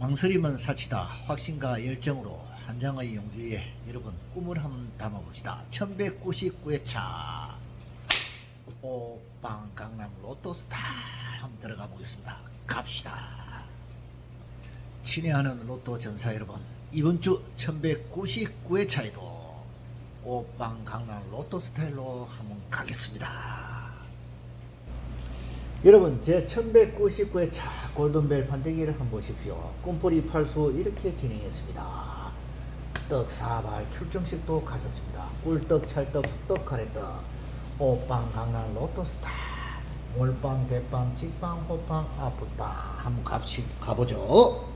망설임은 사치다. 확신과 열정으로 한 장의 용주에 여러분 꿈을 한번 담아봅시다. 1199회차 오빵 강남 로또스타 한번 들어가 보겠습니다. 갑시다. 친애하는 로또 전사 여러분 이번 주 1199회차에도 오빵 강남 로또 스타일로 한번 가겠습니다. 여러분 제 1199회 차 골든벨 판때기를 한번 보십시오. 꿈풀이 팔수 이렇게 진행했습니다. 떡 사발 출정식도 가졌습니다. 꿀떡 찰떡 숙떡 가래떡 오빵 강남 로또스타 몰빵 대빵 찍빵 호빵 아플빵 한번 갑시, 가보죠.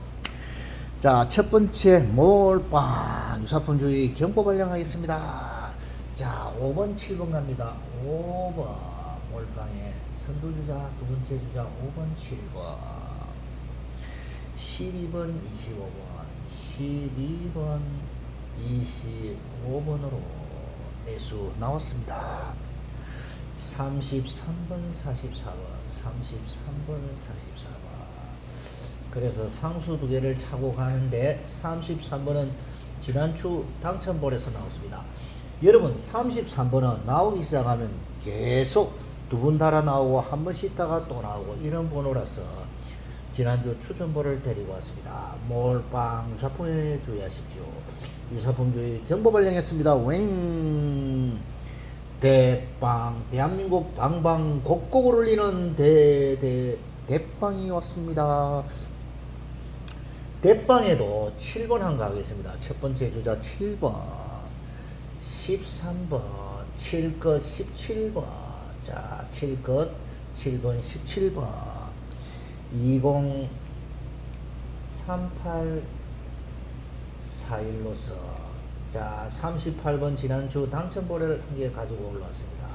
자 첫 번째 몰빵 유사품주의 경보 발령하겠습니다. 자 5번 7번 갑니다. 5번 몰빵에 선두주자 두 번째 주자 5번 7번 12번 25번 12번 25번으로 내수 나왔습니다. 33번 44번 33번 44번. 그래서 상수 두 개를 차고 가는데 33번은 지난주 당첨볼에서 나왔습니다. 여러분 33번은 나오기 시작하면 계속 두번 달아 나오고 한번 쉬다가 또 나오고 이런 번호라서 지난주 추천볼을 데리고 왔습니다. 몰빵 유사품에 주의하십시오. 유사품 주의 경보 발령했습니다. 웽 대빵 대한민국 방방 곡곡을 울리는 대대 대빵이 왔습니다. 대빵에도 7번 한 가겠습니다. 첫 번째 주자 7번 13번 7것 17번 자 7것 7번 17번 2038 41로서 자 38번 지난주 당첨보를 한 개 가지고 올라왔습니다.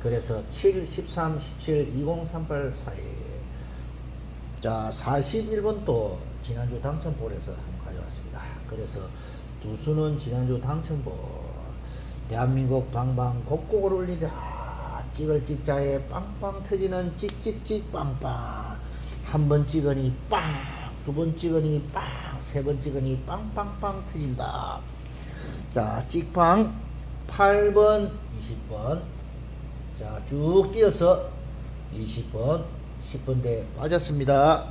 그래서 7, 13, 17, 2038 사이 자 41번 또 지난주 당첨볼에서 한번 가져왔습니다. 그래서 두 수는 지난주 당첨볼 대한민국 방방 곡곡을 울리다 찍을 찍자에 빵빵 터지는 찍찍찍 빵빵. 한 번 찍으니 빵 두 번 찍으니 빵 세 번 찍으니 빵빵빵 터진다. 자 찍빵 8번 20번. 자쭉 뛰어서 20번 10번대 빠졌습니다.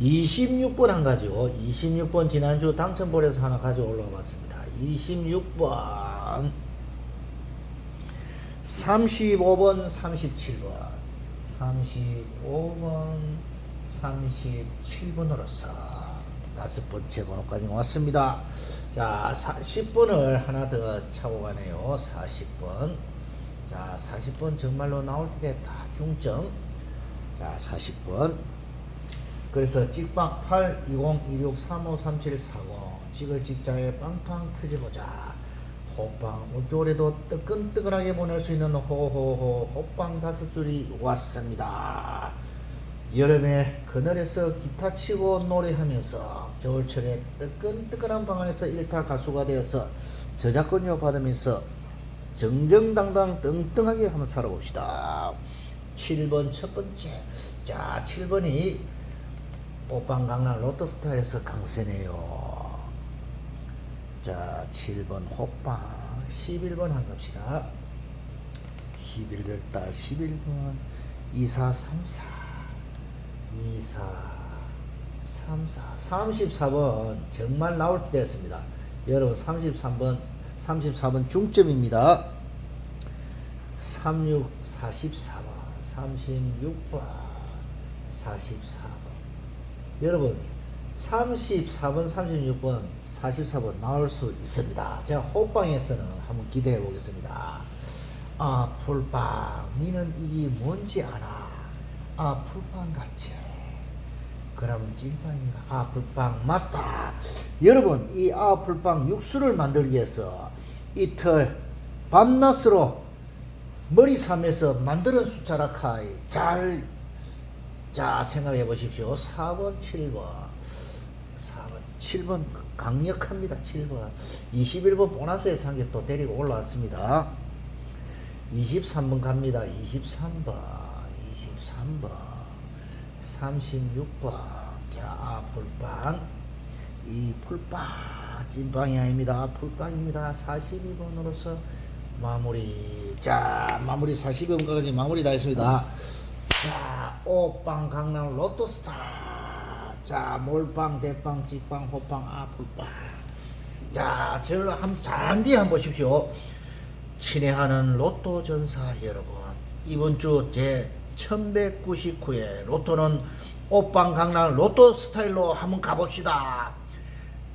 26번 한 가지고 26번 지난주 당첨볼에서 하나 가져 올라와 봤습니다. 26번 35번 37번. 35번 37번으로서 다섯 번째 번호까지 왔습니다. 자 40번을 하나 더 차고 가네요. 40번. 자 40번 정말로 나올 때 다 중점. 자 40번. 그래서 찍빵 8 20 26 35 37 40 찍을 찍자에 빵빵 터지보자 호빵. 올겨울에도 뜨끈뜨끈하게 보낼 수 있는 호호호 호빵 다섯 줄이 왔습니다. 여름에 그늘에서 기타 치고 노래하면서 겨울철에 뜨끈뜨끈한 방 안에서 일타 가수가 되어서 저작권료 받으면서 정정당당 뚱뚱하게 한번 살아봅시다. 7번 첫 번째. 자 7번이 오빵 강남 로또스타에서 강세네요. 자, 7번 호빵, 11번 한 갑시다. 11월 달 11번 2434 2434 34번 정말 나올 때 됐습니다. 여러분 33번 34번 중점입니다. 36 44번 36번 44번 여러분 34번 36번 44번 나올 수 있습니다. 제가 호빵에서는 한번 기대해 보겠습니다. 아 풀빵. 니는 이게 뭔지 아나? 아 풀빵 같지? 그러면 찐빵인가? 아 풀빵 맞다. 여러분 이 아 풀빵 육수를 만들기 위해서 이틀 밤낮으로 머리 삼에서 만드는 숫자라 카이 잘 자, 생각해 보십시오. 4번, 7번. 4번, 7번 강력합니다. 7번. 21번 보너스에 상게 또 데리고 올라왔습니다. 23번 갑니다. 23번. 23번. 36번. 자, 풀빵. 이 풀빵. 찐빵이 아닙니다. 풀빵입니다. 42번으로서 마무리. 자, 마무리 42번까지 마무리 다 했습니다. 자, 오빵 강남 로또스타. 자, 몰빵, 대빵, 찍빵, 호빵, 아, 풀빵. 자, 저를 한, 잔디 한번 보십시오. 친애하는 로또 전사 여러분. 이번 주 제 1199회 로또는 오빵 강남 로또 스타일로 한번 가봅시다.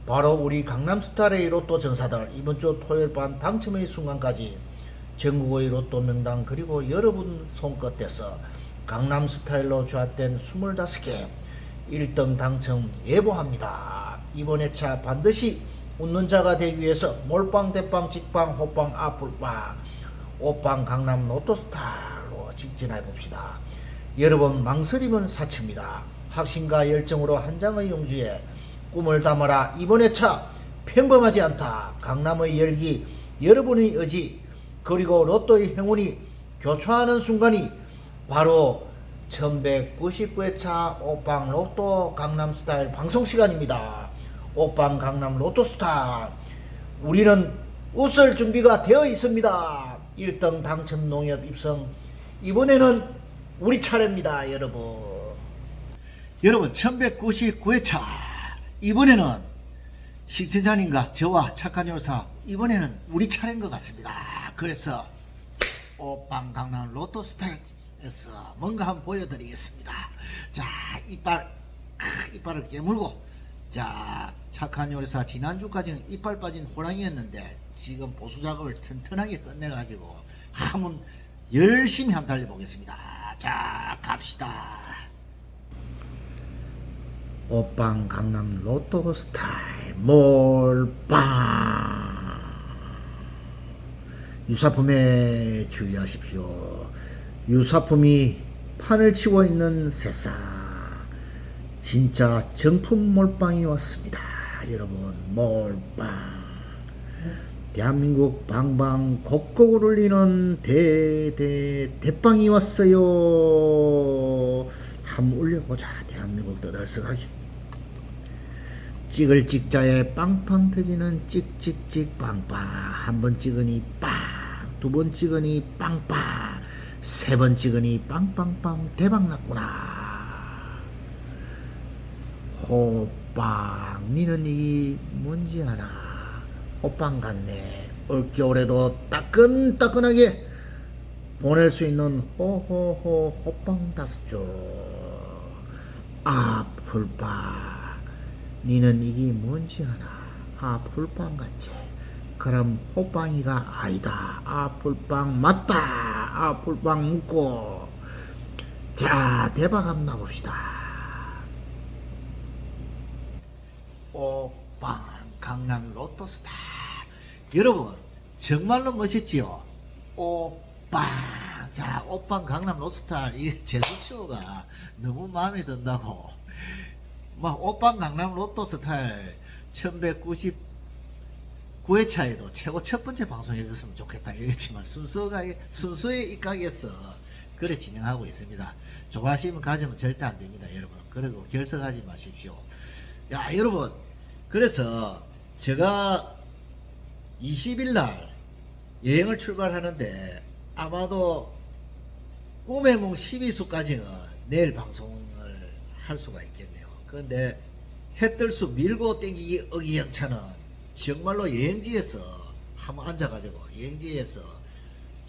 바로 우리 강남 스타일의 로또 전사들 이번 주 토요일 밤 당첨의 순간까지 전국의 로또 명당 그리고 여러분 손끝에서 강남 스타일로 조합된 25개 1등 당첨 예보합니다. 이번 회차 반드시 웃는 자가 되기 위해서 몰빵 대빵 직빵 호빵 아뿔빵 오빵 강남 로또스타로 직진해 봅시다. 여러분 망설임은 사치입니다. 확신과 열정으로 한 장의 용주에 꿈을 담아라. 이번 회차 평범하지 않다. 강남의 열기, 여러분의 의지, 그리고 로또의 행운이 교차하는 순간이 바로 1199회차 오빵 로또 강남 스타일 방송 시간입니다. 오빵 강남 로또 스타일. 우리는 웃을 준비가 되어 있습니다. 1등 당첨 농협 입성. 이번에는 우리 차례입니다, 여러분. 여러분, 1199회차. 이번에는 식진자님과 저와 착한 요사 이번에는 우리 차례인 것 같습니다. 그래서 오빵 강남 로또 스타일에서 뭔가 한번 보여드리겠습니다. 자 이빨 크, 이빨을 깨물고 자 착한 요리사 지난주까지는 이빨 빠진 호랑이였는데 지금 보수 작업을 튼튼하게 끝내가지고 한번 열심히 한번 달려보겠습니다. 자 갑시다. 오빵 강남 로또 스타일 몰빵 유사품에 주의하십시오. 유사품이 판을 치고 있는 세상 진짜 정품 몰빵이 왔습니다. 여러분 몰빵 대한민국 방방 곡곡을 울리는 대대 대빵이 왔어요. 한번 울려보자 대한민국 떠들썩하게 찍을 찍자에 빵빵 터지는 찍찍찍 빵빵 한번 찍으니 빵 두 번 찍으니 빵빵 세 번 찍으니 빵빵빵 대박 났구나 호빵 니는 이 뭔지 알아 호빵 같네 올겨울에도 따끈따끈하게 보낼 수 있는 호호호 호빵 다섯 줄 아풀빵 니는 이게 뭔지 아나? 아, 풀빵 같지? 그럼 호빵이가 아니다. 아플빵 맞다. 아플빵 묻고. 자, 대박 한번 나봅시다. 오빵 강남 로또스타. 여러분, 정말로 멋있지요? 오빵. 자, 오빵 강남 로스타. 이게 제수치호가 너무 마음에 든다고. 막 오빵 강남 로또스타. 1190 9회차에도 최고 첫 번째 방송해줬으면 좋겠다 이랬지만 순서가 순수의 입각에서 그래 진행하고 있습니다. 조바심을 가지면 절대 안 됩니다, 여러분. 그리고 결석하지 마십시오. 야, 여러분. 그래서 제가 20일 날 여행을 출발하는데 아마도 꿈의 몽 12수까지는 내일 방송을 할 수가 있겠네요. 그런데 해뜰수 밀고 땡기기 어기연차는 정말로 여행지에서 한번 앉아가지고 여행지에서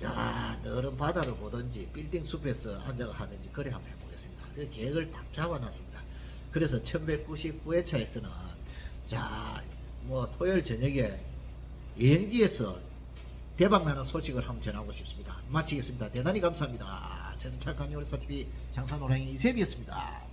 자 너른 바다를 보든지 빌딩 숲에서 앉아가 하든지 그래 한번 해보겠습니다. 그 계획을 딱 잡아놨습니다. 그래서 1199회차에서는 자 뭐 토요일 저녁에 여행지에서 대박나는 소식을 한번 전하고 싶습니다. 마치겠습니다. 대단히 감사합니다. 저는 착한 요리사 TV 장사노랭이 이세비였습니다.